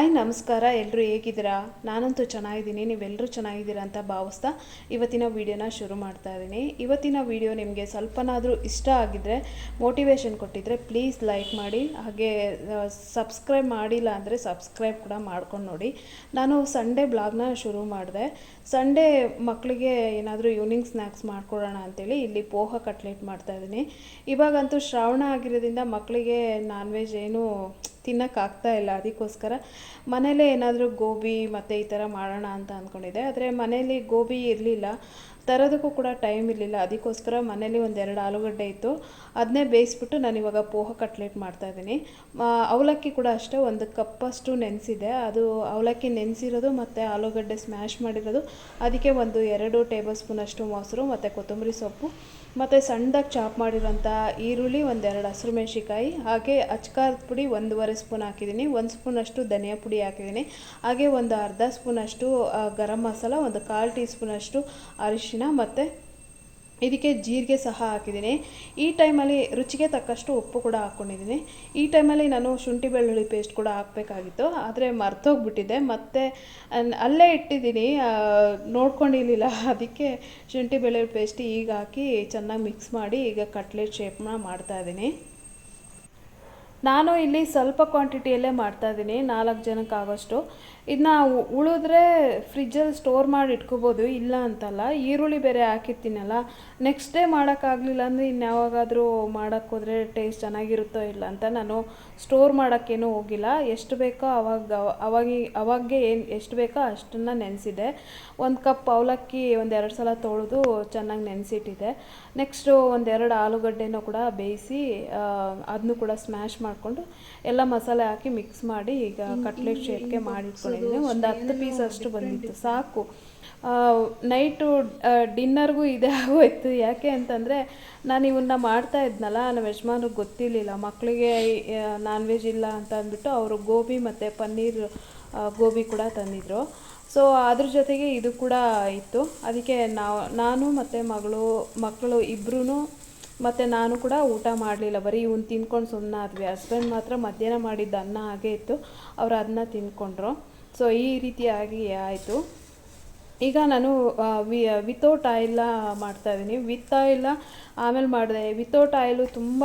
Hi, ನಮಸ್ಕಾರ. ಎಲ್ಲರೂ ಹೇಗಿದ್ದೀರಾ? ನಾನಂತೂ ಚೆನ್ನಾಗಿದ್ದೀನಿ. ನೀವೆಲ್ಲರೂ ಚೆನ್ನಾಗಿದ್ದೀರಾ ಅಂತ ಭಾವಿಸ್ತಾ ಇವತ್ತಿನ ವೀಡಿಯೋನ ಶುರು ಮಾಡ್ತಾ ಇದ್ದೀನಿ. ಇವತ್ತಿನ ವೀಡಿಯೋ ನಿಮಗೆ ಸ್ವಲ್ಪನಾದರೂ ಇಷ್ಟ ಆಗಿದ್ದರೆ ಮೋಟಿವೇಶನ್ ಕೊಟ್ಟಿದ್ದರೆ ಪ್ಲೀಸ್ ಲೈಕ್ ಮಾಡಿ, ಹಾಗೆ ಸಬ್ಸ್ಕ್ರೈಬ್ ಮಾಡಿಲ್ಲ ಅಂದರೆ ಸಬ್ಸ್ಕ್ರೈಬ್ ಕೂಡ ಮಾಡ್ಕೊಂಡು ನೋಡಿ. ನಾನು ಸಂಡೇ ಬ್ಲಾಗ್ನ ಶುರು ಮಾಡಿದೆ. ಸಂಡೇ ಮಕ್ಕಳಿಗೆ ಏನಾದರೂ ಈವ್ನಿಂಗ್ ಸ್ನ್ಯಾಕ್ಸ್ ಮಾಡಿಕೊಡೋಣ ಅಂತೇಳಿ ಇಲ್ಲಿ ಪೋಹ ಕಟ್ಲೆಟ್ ಮಾಡ್ತಾ ಇದ್ದೀನಿ. ಇವಾಗಂತೂ ಶ್ರಾವಣ ಆಗಿರೋದ್ರಿಂದ ಮಕ್ಕಳಿಗೆ ನಾನ್ ವೆಜ್ ಏನೂ ತಿನ್ನೋಕ್ಕಾಗ್ತಾ ಇಲ್ಲ. ಅದಕ್ಕೋಸ್ಕರ ಮನೇಲೇ ಏನಾದರೂ ಗೋಬಿ ಮತ್ತು ಈ ಥರ ಮಾಡೋಣ ಅಂತ ಅಂದ್ಕೊಂಡಿದ್ದೆ. ಆದರೆ ಮನೇಲಿ ಗೋಬಿ ಇರಲಿಲ್ಲ. ತರೋದಕ್ಕೂ ಕೂಡ ಟೈಮ್ ಇರಲಿಲ್ಲ. ಅದಕ್ಕೋಸ್ಕರ ಮನೇಲಿ ಒಂದೆರಡು ಆಲೂಗಡ್ಡೆ ಇತ್ತು. ಅದನ್ನೇ ಬೇಯಿಸ್ಬಿಟ್ಟು ನಾನು ಇವಾಗ ಪೋಹ ಕಟ್ಲೆಟ್ ಮಾಡ್ತಾಯಿದ್ದೀನಿ ಅವಲಕ್ಕಿ ಕೂಡ ಅಷ್ಟೇ, ಒಂದು ಕಪ್ಪಷ್ಟು ನೆನೆಸಿದೆ. ಅದು ಅವಲಕ್ಕಿ ನೆನೆಸಿರೋದು ಮತ್ತು ಆಲೂಗಡ್ಡೆ ಸ್ಮ್ಯಾಶ್ ಮಾಡಿರೋದು. ಅದಕ್ಕೆ ಒಂದು ಎರಡು ಟೇಬಲ್ ಸ್ಪೂನಷ್ಟು ಮೊಸರು ಮತ್ತು ಕೊತ್ತಂಬರಿ ಸೊಪ್ಪು. ಮತ್ತು ಸಣ್ಣದಾಗಿ ಚಾಪ್ ಮಾಡಿರೋಂಥ ಈರುಳ್ಳಿ ಒಂದೆರಡು ಹಸಿರು ಮೆಣ್ಸಿಕಾಯಿ ಹಾಗೆ ಅಚ್ಕಾರದ ಪುಡಿ ಒಂದೂವರೆ ಸ್ಪೂನ್ ಹಾಕಿದ್ದೀನಿ. ಒಂದು ಸ್ಪೂನಷ್ಟು ಧನಿಯಾ ಪುಡಿ ಹಾಕಿದ್ದೀನಿ. ಹಾಗೆ ಒಂದು ಅರ್ಧ ಸ್ಪೂನಷ್ಟು ಗರಂ ಮಸಾಲ, ಒಂದು ಕಾಲು ಟೀ ಸ್ಪೂನಷ್ಟು ಅರಿಶಿನ ಮತ್ತು ಇದಕ್ಕೆ ಜೀರಿಗೆ ಸಹ ಹಾಕಿದ್ದೀನಿ. ಈ ಟೈಮಲ್ಲಿ ರುಚಿಗೆ ತಕ್ಕಷ್ಟು ಉಪ್ಪು ಕೂಡ ಹಾಕ್ಕೊಂಡಿದ್ದೀನಿ. ಈ ಟೈಮಲ್ಲಿ ನಾನು ಶುಂಠಿ ಬೆಳ್ಳುಳ್ಳಿ ಪೇಸ್ಟ್ ಕೂಡ ಹಾಕಬೇಕಾಗಿತ್ತು. ಆದರೆ ಮರ್ತೋಗ್ಬಿಟ್ಟಿದ್ದೆ ಮತ್ತು ಅಲ್ಲೇ ಇಟ್ಟಿದ್ದೀನಿ. ನೋಡ್ಕೊಂಡಿರಲಿಲ್ಲ. ಅದಕ್ಕೆ ಶುಂಠಿ ಬೆಳ್ಳುಳ್ಳಿ ಪೇಸ್ಟ್ ಈಗ ಹಾಕಿ ಚೆನ್ನಾಗಿ ಮಿಕ್ಸ್ ಮಾಡಿ ಈಗ ಕಟ್ಲೆಟ್ ಶೇಪ್ನ ಮಾಡ್ತಾಯಿದ್ದೀನಿ ನಾನು ಇಲ್ಲಿ ಸ್ವಲ್ಪ ಕ್ವಾಂಟಿಟಿಯಲ್ಲೇ ಮಾಡ್ತಾಯಿದ್ದೀನಿ ನಾಲ್ಕು ಜನಕ್ಕೆ ಆಗೋಷ್ಟು. ಇದನ್ನ ಉಳಿದ್ರೆ ಫ್ರಿಜ್ಜಲ್ಲಿ ಸ್ಟೋರ್ ಮಾಡಿ ಇಟ್ಕೋಬೋದು, ಇಲ್ಲ ಅಂತಲ್ಲ, ಈರುಳ್ಳಿ ಬೇರೆ ಹಾಕಿರ್ತೀನಲ್ಲ ನೆಕ್ಸ್ಟ್ ಡೇ ಮಾಡೋಕ್ಕಾಗಲಿಲ್ಲ ಅಂದರೆ ಇನ್ಯಾವಾಗಾದರೂ ಮಾಡೋಕ್ಕೆ ಹೋದರೆ ಟೇಸ್ಟ್ ಚೆನ್ನಾಗಿರುತ್ತೋ ಇಲ್ಲ ಅಂತ ನಾನು ಸ್ಟೋರ್ ಮಾಡೋಕ್ಕೇನು ಹೋಗಿಲ್ಲ. ಎಷ್ಟು ಬೇಕೋ ಅವಾಗ, ಅವಾಗಿ ಅವಾಗೆ ಏನು, ಎಷ್ಟು ಬೇಕೋ ಅಷ್ಟನ್ನು ನೆನೆಸಿದೆ. ಒಂದು ಕಪ್ ಅವಲಕ್ಕಿ ಒಂದೆರಡು ಸಲ ತೊಳೆದು ಚೆನ್ನಾಗಿ ನೆನೆಸಿಟ್ಟಿದೆ. ನೆಕ್ಸ್ಟು ಒಂದೆರಡು ಆಲೂಗಡ್ಡೆನೂ ಕೂಡ ಬೇಯಿಸಿ ಅದನ್ನು ಕೂಡ ಸ್ಮ್ಯಾಶ್ ಮಾಡಿಕೊಂಡು ಎಲ್ಲ ಮಸಾಲೆ ಹಾಕಿ ಮಿಕ್ಸ್ ಮಾಡಿ ಈಗ ಕಟ್ಲೆಟ್ ಶೇಪ್ಗೆ ಮಾಡಿಟ್ಕೊಂಡಿದ್ದೀನಿ. ಒಂದು ಹತ್ತು ಪೀಸ್ ಅಷ್ಟು ಬಂದಿತ್ತು. ಸಾಕು. ನೈಟು ಡಿನ್ನರ್ಗೂ ಇದೇ ಆಗೋಯ್ತು. ಯಾಕೆ ಅಂತಂದರೆ ನಾನು ಇವನ್ನ ಮಾಡ್ತಾ ಇದ್ನಲ್ಲ ನಮ್ಮ ಯಜಮಾನ್ರಿಗೆ ಗೊತ್ತಿರಲಿಲ್ಲ. ಮಕ್ಕಳಿಗೆ ನಾನ್ ವೆಜ್ ಇಲ್ಲ ಅಂತ ಅಂದ್ಬಿಟ್ಟು ಅವರು ಗೋಬಿ ಮತ್ತು ಪನ್ನೀರ್ ಗೋಬಿ ಕೂಡ ತಂದಿದ್ರು. ಸೊ ಅದ್ರ ಜೊತೆಗೆ ಇದು ಕೂಡ ಇತ್ತು. ಅದಕ್ಕೆ ನಾವು ನಾನು ಮತ್ತು ಮಗಳು ಮಕ್ಕಳು ಇಬ್ಬರೂ ಮತ್ತು ನಾನು ಕೂಡ ಊಟ ಮಾಡಲಿಲ್ಲ. ಬರೀ ಇವ್ನು ತಿನ್ಕೊಂಡು ಸುಮ್ಮನೆ ಆದ್ವಿ. ಹಸ್ಬೆಂಡ್ ಮಾತ್ರ ಮಧ್ಯಾಹ್ನ ಮಾಡಿದ್ದ ಅನ್ನ ಹಾಗೆ ಇತ್ತು. ಅವರು ಅದನ್ನ ತಿನ್ಕೊಂಡ್ರು. ಸೊ ಈ ರೀತಿಯಾಗಿ ಆಯಿತು. ಈಗ ನಾನು ವಿ ವಿತೌಟ್ ಮಾಡ್ತಾ ಮಾಡ್ತಾಯಿದ್ದೀನಿ ವಿತ್ ಆಯಿಲ್ ಆಮೇಲೆ ಮಾಡಿದೆ. ವಿತೌಟ್ ಆಯಿಲು ತುಂಬ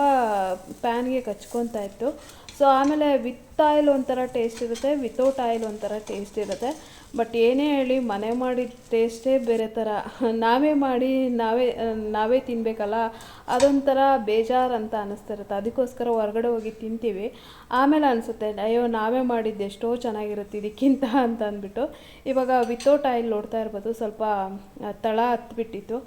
ಪ್ಯಾನ್ಗೆ ಕಚ್ಕೊತಾ ಇತ್ತು. ಸೊ ಆಮೇಲೆ ವಿತ್ ಆಯಿಲ್ ಒಂಥರ ಟೇಸ್ಟ್ ಇರುತ್ತೆ. ವಿತೌಟ್ ಆಯಿಲ್ ಒಂಥರ ಟೇಸ್ಟ್ ಇರುತ್ತೆ. ಬಟ್ ಏನೇ ಹೇಳಿ ಮನೆ ಮಾಡಿದ ಟೇಸ್ಟೇ ಬೇರೆ ಥರ. ನಾವೇ ಮಾಡಿ, ನಾವೇ ನಾವೇ ತಿನ್ನಬೇಕಲ್ಲ ಅದೊಂಥರ ಬೇಜಾರು ಅಂತ ಅನ್ನಿಸ್ತಿರುತ್ತೆ ಅದಕ್ಕೋಸ್ಕರ ಹೊರಗಡೆ ಹೋಗಿ ತಿಂತೀವಿ. ಆಮೇಲೆ ಅನಿಸುತ್ತೆ, ಅಯ್ಯೋ, ನಾವೇ ಮಾಡಿದ್ದು ಎಷ್ಟೋ ಚೆನ್ನಾಗಿರುತ್ತೆ ಇದಕ್ಕಿಂತ ಅಂತ ಅಂದ್ಬಿಟ್ಟು. ಇವಾಗ ವಿತೌಟ್ ಆಯಿಲ್ ನೋಡ್ತಾ ಇರ್ಬೋದು. ಸ್ವಲ್ಪ ತಳ ಹತ್ಬಿಟ್ಟಿತ್ತು.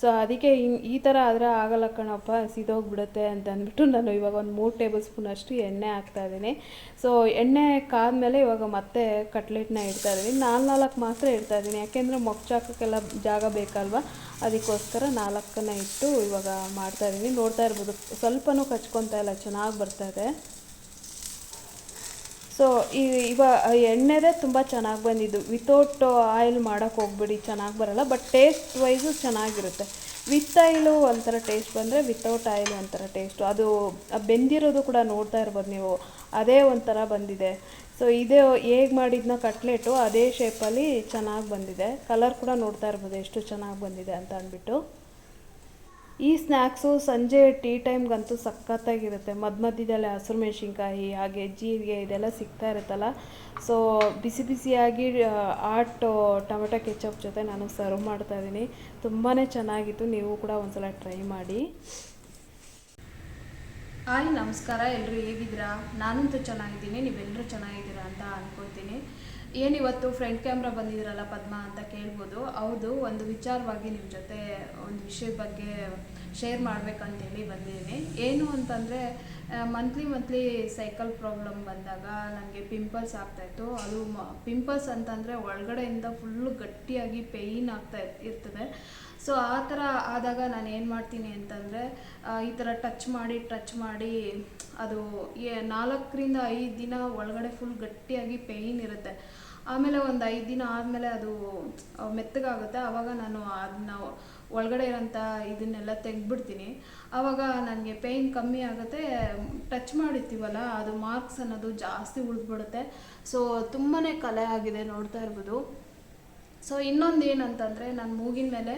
ಸೊ ಅದಕ್ಕೆ ಹಿಂಗೆ ಈ ಥರ ಆದರೆ ಆಗಲ್ಲ ಕಣಪ್ಪ, ಸಿದೋಗ್ಬಿಡುತ್ತೆ ಅಂತ ಅಂದ್ಬಿಟ್ಟು ನಾನು ಇವಾಗ ಒಂದು ಮೂರು ಟೇಬಲ್ ಸ್ಪೂನ್ ಅಷ್ಟು ಎಣ್ಣೆ ಹಾಕ್ತಾ ಇದ್ದೀನಿ. ಸೊ ಎಣ್ಣೆ ಕಾದ್ಮೇಲೆ ಇವಾಗ ಮತ್ತೆ ಕಟ್ಲೆಟ್ನ ಇಡ್ತಾ ಇದ್ದೀನಿ. ನಾಲ್ಕು ನಾಲ್ಕು ಮಾತ್ರ ಇಡ್ತಾ ಇದ್ದೀನಿ. ಯಾಕೆಂದರೆ ಮೊಗ್ಚಾಕೋಕ್ಕೆಲ್ಲ ಜಾಗ ಬೇಕಲ್ವ? ಅದಕ್ಕೋಸ್ಕರ ನಾಲ್ಕನ್ನ ಇಟ್ಟು ಇವಾಗ ಮಾಡ್ತಾ ಇದ್ದೀನಿ. ನೋಡ್ತಾ ಇರ್ಬೋದು. ಸ್ವಲ್ಪನೂ ಕಚ್ಕೊತಾ ಇಲ್ಲ. ಚೆನ್ನಾಗಿ ಬರ್ತಾ ಇದೆ. ಸೊ ಈ ಇವ ಎಣ್ಣೆದೇ ತುಂಬ ಚೆನ್ನಾಗಿ ಬಂದಿದ್ದು. ವಿತೌಟ್ ಆಯಿಲ್ ಮಾಡೋಕ್ಕೆ ಹೋಗ್ಬಿಡಿ. ಚೆನ್ನಾಗಿ ಬರಲ್ಲ. ಬಟ್ ಟೇಸ್ಟ್ ವೈಸು ಚೆನ್ನಾಗಿರುತ್ತೆ. ವಿತ್ ಆಯಿಲು ಒಂಥರ ಟೇಸ್ಟ್ ಬಂದರೆ ವಿತೌಟ್ ಆಯಿಲ್ ಒಂಥರ ಟೇಸ್ಟು ಅದು ಬೆಂದಿರೋದು ಕೂಡ ನೋಡ್ತಾ ಇರ್ಬೋದು ನೀವು. ಅದೇ ಒಂಥರ ಬಂದಿದೆ. ಸೊ ಇದೇ ಹೇಗೆ ಮಾಡಿದ್ನ ಕಟ್ಲೆಟು, ಅದೇ ಶೇಪಲ್ಲಿ ಚೆನ್ನಾಗಿ ಬಂದಿದೆ. ಕಲರ್ ಕೂಡ ನೋಡ್ತಾ ಇರ್ಬೋದು ಎಷ್ಟು ಚೆನ್ನಾಗಿ ಬಂದಿದೆ ಅಂತ ಅಂದ್ಬಿಟ್ಟು. ಈ ಸ್ನ್ಯಾಕ್ಸು ಸಂಜೆ ಟೀ ಟೈಮ್ಗಂತೂ ಸಖತ್ತಾಗಿರುತ್ತೆ. ಮಧ್ಯ ಮಧ್ಯದಲ್ಲಿ ಹಸಿರು ಮೆಣಸಿನ್ಕಾಯಿ, ಹಾಗೆ ಜೀರಿಗೆ ಇದೆಲ್ಲ ಸಿಗ್ತಾ ಇರುತ್ತಲ್ಲ. ಸೊ ಬಿಸಿ ಬಿಸಿಯಾಗಿ ಆಟ್ ಟೊಮೆಟೊ ಕೆಚಪ್ ಜೊತೆ ನಾನು ಸರ್ವ್ ಮಾಡ್ತಾ ಇದ್ದೀನಿ. ತುಂಬಾ ಚೆನ್ನಾಗಿತ್ತು. ನೀವು ಕೂಡ ಒಂದ್ಸಲ ಟ್ರೈ ಮಾಡಿ. ಹಾಯ್, ನಮಸ್ಕಾರ. ಎಲ್ಲರೂ ಹೇಗಿದ್ದೀರಾ? ನಾನಂತೂ ಚೆನ್ನಾಗಿದ್ದೀನಿ. ನೀವೆಲ್ಲರೂ ಚೆನ್ನಾಗಿದ್ದೀರಾ ಅಂತ ಅನ್ಕೊತೀನಿ. ಏನಿವತ್ತು ಫ್ರಂಟ್ ಕ್ಯಾಮ್ರಾ ಬಂದಿದ್ದೀರಲ್ಲ ಪದ್ಮ ಅಂತ ಕೇಳ್ಬೋದು. ಹೌದು, ಒಂದು ವಿಚಾರವಾಗಿ ನಿಮ್ಮ ಜೊತೆ ಒಂದು ವಿಷಯದ ಬಗ್ಗೆ ಶೇರ್ ಮಾಡಬೇಕಂತೇಳಿ ಬಂದಿದ್ದೀನಿ. ಏನು ಅಂತಂದರೆ ಮಂತ್ಲಿ ಮಂತ್ಲಿ ಸೈಕಲ್ ಪ್ರಾಬ್ಲಮ್ ಬಂದಾಗ ನನಗೆ ಪಿಂಪಲ್ಸ್ ಆಗ್ತಾಯಿತ್ತು ಅದು ಮ ಪಿಂಪಲ್ಸ್ ಅಂತಂದರೆ ಒಳಗಡೆಯಿಂದ ಫುಲ್ಲು ಗಟ್ಟಿಯಾಗಿ ಪೇಯ್ನ್ ಆಗ್ತಾ ಇರ್ತದೆ. ಸೊ ಆ ಥರ ಆದಾಗ ನಾನು ಏನು ಮಾಡ್ತೀನಿ ಅಂತಂದರೆ ಈ ಥರ ಟಚ್ ಮಾಡಿ ಟಚ್ ಮಾಡಿ, ಅದು ಏ- ನಾಲ್ಕರಿಂದ ಐದು ದಿನ ಒಳಗಡೆ ಫುಲ್ ಗಟ್ಟಿಯಾಗಿ ಪೇಯ್ನ್ ಇರುತ್ತೆ. ಆಮೇಲೆ ಒಂದು ಐದು ದಿನ ಆದಮೇಲೆ ಅದು, ಮೆತ್ತಗಾಗುತ್ತೆ. ಆವಾಗ ನಾನು ಅದನ್ನ ಒಳಗಡೆ ಇರೋಂಥ ಇದನ್ನೆಲ್ಲ ತೆಗೆದ್ಬಿಡ್ತೀನಿ. ಆವಾಗ ನನಗೆ ಪೇಯ್ನ್ ಕಮ್ಮಿ ಆಗುತ್ತೆ ಟಚ್ ಮಾಡಿರ್ತೀವಲ್ಲ, ಅದು ಮಾರ್ಕ್ಸ್ ಅನ್ನೋದು ಜಾಸ್ತಿ ಉಳಿದ್ಬಿಡುತ್ತೆ. ಸೊ ತುಂಬಾ ಕಲೆ ಆಗಿದೆ ನೋಡ್ತಾ ಇರ್ಬೋದು. ಸೊ ಇನ್ನೊಂದು ಏನಂತಂದರೆ ನನ್ನ ಮೂಗಿನ ಮೇಲೆ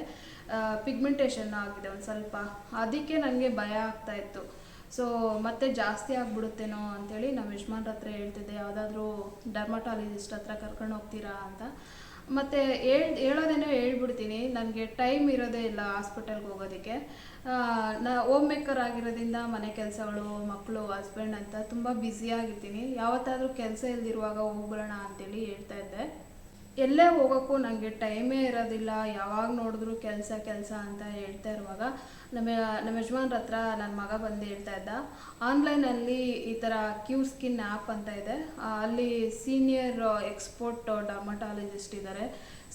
ಪಿಗ್ಮೆಂಟೇಷನ್ ಆಗಿದೆ ಒಂದು ಸ್ವಲ್ಪ. ಅದಕ್ಕೆ ನನಗೆ ಭಯ ಆಗ್ತಾ ಇತ್ತು. ಸೊ ಮತ್ತೆ ಜಾಸ್ತಿ ಆಗಿಬಿಡುತ್ತೇನೋ ಅಂತೇಳಿ ನಮ್ಮ ಯಜಮಾನ್ರ ಹತ್ರ ಹೇಳ್ತಿದ್ದೆ, ಯಾವುದಾದ್ರೂ ಡರ್ಮಟಾಲಜಿಸ್ಟ್ ಹತ್ರ ಕರ್ಕೊಂಡು ಹೋಗ್ತೀರಾ ಅಂತ. ಮತ್ತು ಹೇಳ್, ಹೇಳೋದೇನೋ ಹೇಳ್ಬಿಡ್ತೀನಿ. ನನಗೆ ಟೈಮ್ ಇರೋದೇ ಇಲ್ಲ ಹಾಸ್ಪಿಟಲ್ಗೆ ಹೋಗೋದಕ್ಕೆ. ನಾ ಹೋಮ್ ಮೇಕರ್ ಆಗಿರೋದ್ರಿಂದ ಮನೆ ಕೆಲಸಗಳು ಮಕ್ಕಳು ಹಸ್ಬೆಂಡ್ ಅಂತ ತುಂಬ ಬ್ಯುಸಿಯಾಗಿರ್ತೀನಿ ಯಾವತ್ತಾದರೂ ಕೆಲಸ ಇಲ್ದಿರುವಾಗ ಹೋಗ್ಬಿಡೋಣ ಅಂತೇಳಿ ಹೇಳ್ತಾ ಇದ್ದೆ. ಎಲ್ಲೇ ಹೋಗೋಕ್ಕೂ ನನಗೆ ಟೈಮೇ ಇರೋದಿಲ್ಲ, ಯಾವಾಗ ನೋಡಿದ್ರು ಕೆಲಸ ಕೆಲಸ ಅಂತ ಹೇಳ್ತಾ ಇರುವಾಗ ನಮ್ಮ ನಮ್ಮ ಯಜಮಾನ್ರ ಹತ್ರ ನನ್ನ ಮಗ ಬಂದು ಹೇಳ್ತಾ ಇದ್ದ, ಆನ್ಲೈನಲ್ಲಿ ಈ ಥರ ಕ್ಯೂ ಸ್ಕಿನ್ ಆ್ಯಪ್ ಅಂತ ಇದೆ, ಅಲ್ಲಿ ಸೀನಿಯರ್ ಎಕ್ಸ್ಪೋರ್ಟ್ ಡರ್ಮಟಾಲಜಿಸ್ಟ್ ಇದ್ದಾರೆ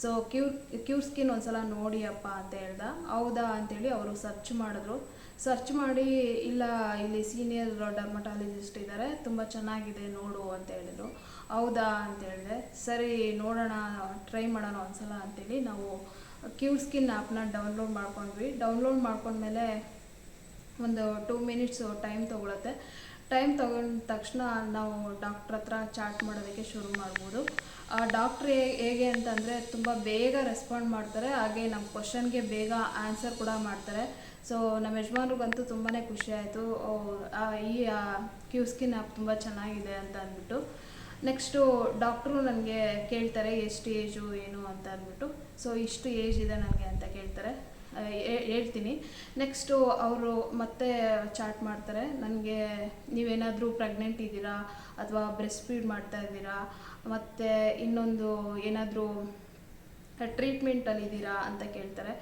ಸೊ ಕ್ಯೂ ಕ್ಯೂ ಸ್ಕಿನ್ ಒಂದ್ಸಲ ನೋಡಿಯಪ್ಪ ಅಂತ ಹೇಳ್ದ, ಹೌದಾ ಅಂತೇಳಿ ಅವರು ಸರ್ಚ್ ಮಾಡಿದ್ರು, ಸರ್ಚ್ ಮಾಡಿ ಇಲ್ಲ ಇಲ್ಲಿ ಸೀನಿಯರ್ ಡರ್ಮಟಾಲಜಿಸ್ಟ್ ಇದ್ದಾರೆ ತುಂಬ ಚೆನ್ನಾಗಿದೆ, ನೋಡು ಅಂತ ಹೇಳಿದ್ರು ಹೌದಾ ಅಂತ ಹೇಳಿದೆ ಸರಿ ನೋಡೋಣ ಟ್ರೈ ಮಾಡೋಣ ಒಂದ್ಸಲ ಅಂತೇಳಿ ನಾವು ಕ್ಯೂ ಸ್ಕಿನ್ ಆ್ಯಪ್ನ ಡೌನ್ಲೋಡ್ ಮಾಡ್ಕೊಂಡ್ವಿ. ಡೌನ್ಲೋಡ್ ಮಾಡ್ಕೊಂಡ್ಮೇಲೆ ಒಂದು ಟೂ ಮಿನಿಟ್ಸು ಟೈಮ್ ತೊಗೊಳತ್ತೆ. ಟೈಮ್ ತಗೊಂಡ ತಕ್ಷಣ ನಾವು ಡಾಕ್ಟ್ರ್ ಹತ್ರ ಚಾಟ್ ಮಾಡೋದಕ್ಕೆ ಶುರು ಮಾಡ್ಬೋದು. ಡಾಕ್ಟ್ರ್ ಹೇಗೆ ಅಂತಂದರೆ ತುಂಬ ಬೇಗ ರೆಸ್ಪಾಂಡ್ ಮಾಡ್ತಾರೆ. ಹಾಗೆ ನಮ್ಮ ಕ್ವಶನ್ಗೆ ಬೇಗ ಆನ್ಸರ್ ಕೂಡ ಮಾಡ್ತಾರೆ. ಸೊ ನಮ್ಮ ಯಜಮಾನ್ರಿಗಂತೂ ತುಂಬಾ ಖುಷಿ ಆಯಿತು. ಈ ಕ್ಯೂ ಸ್ಕಿನ್ ಆ್ಯಪ್ ತುಂಬ ಚೆನ್ನಾಗಿದೆ ಅಂತ ಅಂದ್ಬಿಟ್ಟು. ನೆಕ್ಸ್ಟು ಡಾಕ್ಟ್ರು ನನಗೆ ಕೇಳ್ತಾರೆ ಎಷ್ಟು ಏಜು ಏನು ಅಂತ ಅಂದ್ಬಿಟ್ಟು. ಸೊ ಇಷ್ಟು ಏಜ್ ಇದೆ ನನಗೆ ಅಂತ ಕೇಳ್ತಾರೆ. ಹೇಳ್ತೀನಿ. ನೆಕ್ಸ್ಟು ಅವರು ಮತ್ತೆ ಚಾಟ್ ಮಾಡ್ತಾರೆ. ನನಗೆ ನೀವೇನಾದರೂ ಪ್ರೆಗ್ನೆಂಟ್ ಇದ್ದೀರಾ ಅಥವಾ ಬ್ರೆಸ್ಟ್ ಫೀಡ್ ಮಾಡ್ತಾ ಇದ್ದೀರಾ? ಮತ್ತು ಇನ್ನೊಂದು ಏನಾದರೂ ಟ್ರೀಟ್ಮೆಂಟಲ್ಲಿದ್ದೀರಾ ಅಂತ ಕೇಳ್ತಾರೆ.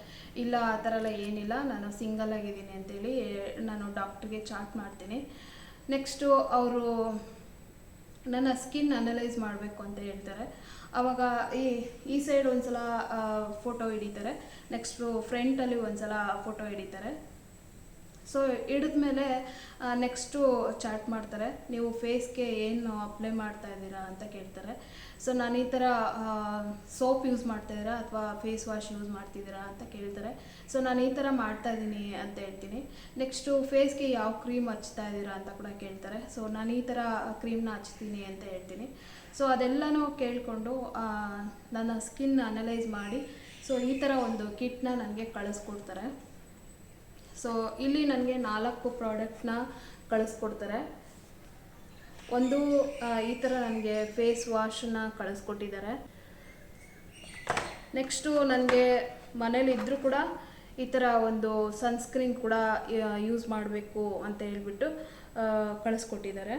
ಇಲ್ಲ, ಆ ಥರ ಎಲ್ಲ ಏನಿಲ್ಲ. ನಾನು ಸಿಂಗಲ್ ಆಗಿದ್ದೀನಿ ಅಂತೇಳಿ ನಾನು ಡಾಕ್ಟ್ರಿಗೆ ಚಾಟ್ ಮಾಡ್ತೀನಿ. ನೆಕ್ಸ್ಟು ಅವರು ನನ್ನ ಸ್ಕಿನ್ ಅನಲೈಸ್ ಮಾಡಬೇಕು ಅಂತ ಹೇಳ್ತಾರೆ. ಆವಾಗ ಈ ಈ ಸೈಡ್ ಒಂದ್ಸಲ ಫೋಟೋ ಹಿಡಿತಾರೆ. ನೆಕ್ಸ್ಟು ಫ್ರಂಟಲ್ಲಿ ಒಂದ್ಸಲ ಫೋಟೋ ಹಿಡಿತಾರೆ. ಸೊ ಮೇಲೆ ನೆಕ್ಸ್ಟು ಚಾಟ್ ಮಾಡ್ತಾರೆ. ನೀವು ಫೇಸ್ಗೆ ಏನು ಅಪ್ಲೈ ಮಾಡ್ತಾ ಇದ್ದೀರಾ ಅಂತ ಕೇಳ್ತಾರೆ. ಸೊ ನಾನು ಈ ಥರ ಸೋಪ್ ಯೂಸ್ ಮಾಡ್ತಾ ಇದ್ದೀರಾ ಅಥವಾ ಫೇಸ್ ವಾಶ್ ಯೂಸ್ ಮಾಡ್ತಿದ್ದೀರಾ ಅಂತ ಕೇಳ್ತಾರೆ. ಸೊ ನಾನು ಈ ಥರ ಮಾಡ್ತಾ ಇದ್ದೀನಿ ಅಂತ ಹೇಳ್ತೀನಿ. ನೆಕ್ಸ್ಟು ಫೇಸ್ಗೆ ಯಾವ ಕ್ರೀಮ್ ಹಚ್ತಾ ಇದ್ದೀರಾ ಅಂತ ಕೂಡ ಕೇಳ್ತಾರೆ. ಸೊ ನಾನು ಈ ಥರ ಕ್ರೀಮ್ನ ಹಚ್ತೀನಿ ಅಂತ ಹೇಳ್ತೀನಿ. ಸೊ ಅದೆಲ್ಲನೂ ಕೇಳಿಕೊಂಡು ನನ್ನ ಸ್ಕಿನ್ ಅನಲೈಸ್ ಮಾಡಿ ಸೊ ಈ ಥರ ಒಂದು ಕಿಟ್ನ ನನಗೆ ಕಳಿಸ್ಕೊಡ್ತಾರೆ. ಸೊ ಇಲ್ಲಿ ನನಗೆ ನಾಲ್ಕು ಪ್ರಾಡಕ್ಟ್ನ ಕಳಿಸ್ಕೊಡ್ತಾರೆ. ಒಂದು ಈ ಥರ ನನಗೆ ಫೇಸ್ ವಾಶನ್ನ ಕಳಿಸ್ಕೊಟ್ಟಿದ್ದಾರೆ. ನೆಕ್ಸ್ಟು ನನಗೆ ಮನೇಲಿದ್ದರೂ ಕೂಡ ಈ ಥರ ಒಂದು ಸನ್ಸ್ಕ್ರೀನ್ ಕೂಡ ಯೂಸ್ ಮಾಡಬೇಕು ಅಂತ ಹೇಳ್ಬಿಟ್ಟು ಕಳಿಸ್ಕೊಟ್ಟಿದ್ದಾರೆ.